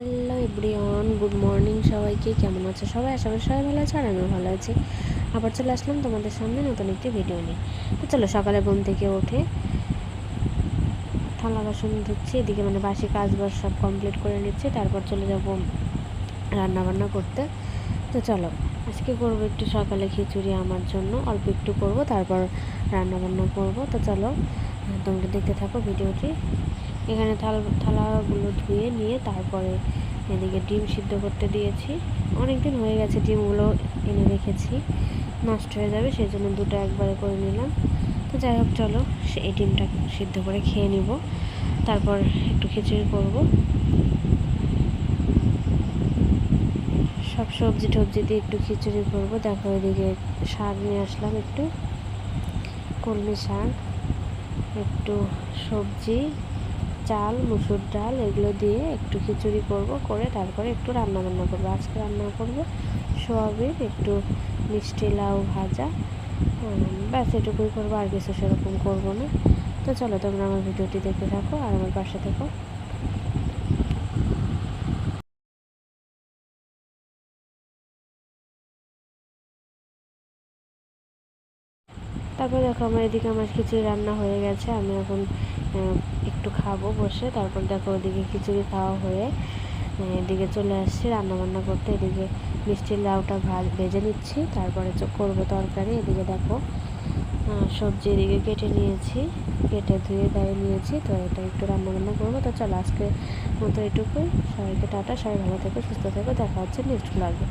Hello everyone, good morning সবাইকে। কেমন আছে সবাই? আশা করি সবাই ভালো আছে আর আমিও ভালো আছি। আবার চলে আসলাম তোমাদের সামনে নতুন একটি ভিডিও নিয়ে। তো চলো, সকালে ঘুম থেকে উঠে থালা বাসন ধুচ্ছি, এদিকে মানে বাসি কাজ বাজ সব কমপ্লিট করে নিচ্ছি, তারপর চলে যাব রান্না বান্না করতে। তো চলো, আজকে করব একটু সকালে খিচুড়ি আমার জন্য, অল্প একটু করব, তারপর রান্না বান্না করব। তো চলো, তোমরা দেখতে থাকো ভিডিওটি এখানে থাল, থালাগুলো ধুয়ে নিয়ে তারপরে এদিকে ডিম সিদ্ধ করতে দিয়েছি। অনেক দিন হয়ে গেছে ডিমগুলো এনে রেখেছি, নষ্ট হয়ে যাবে সেই জন্য দুটো একবারে করে নিলাম। তো যাই হোক, চলো এই ডিমটা সিদ্ধ করে খেয়ে নিব। তারপর একটু খিচুড়ি করব। সব সবজি টবজি দিয়ে একটু খিচুড়ি করব। দেখো, এদিকে শাক নিয়ে আসলাম একটু। কলমি শাক, একটু সবজি চাল, মুসুর ডাল এগুলো দিয়ে একটু খিচুড়ি করব, করে তারপরে একটু রান্না বান্না করব। আজকে রান্না করব সোয়াবিন, একটু মিষ্টি লাউ ভাজা। ব্যাস, এটুকুই করব, আর কিছু সেরকম করব না। তো চলো, তোমরা আমার ভিডিওটি দেখতে থাকো আর আমার পাশে থেকো। তারপর দেখো আমার এদিকে আমার খিচুড়ি রান্না হয়ে গেছে, আমি এখন একটু খাব বসে, তারপর দেখো ওদিকে খিচুড়ি খাওয়া হয়ে এদিকে চলে আসছি রান্না বান্না করতে, এদিকে মিষ্টির লাউটা ভাজ, ভেজে নিচ্ছি, তারপরে করব তরকারি, এদিকে দেখো সবজি এদিকে কেটে নিয়েছি, কেটে ধুয়ে গায়ে নিয়েছি, তো এটা একটু রান্না বান্না করব, তো চলো আজকে মতো এটুকুই, সবাইকে টাটা, সবাই ভালো থেকো, সুস্থ থেকো, দেখা হচ্ছে নেক্সট ব্লগে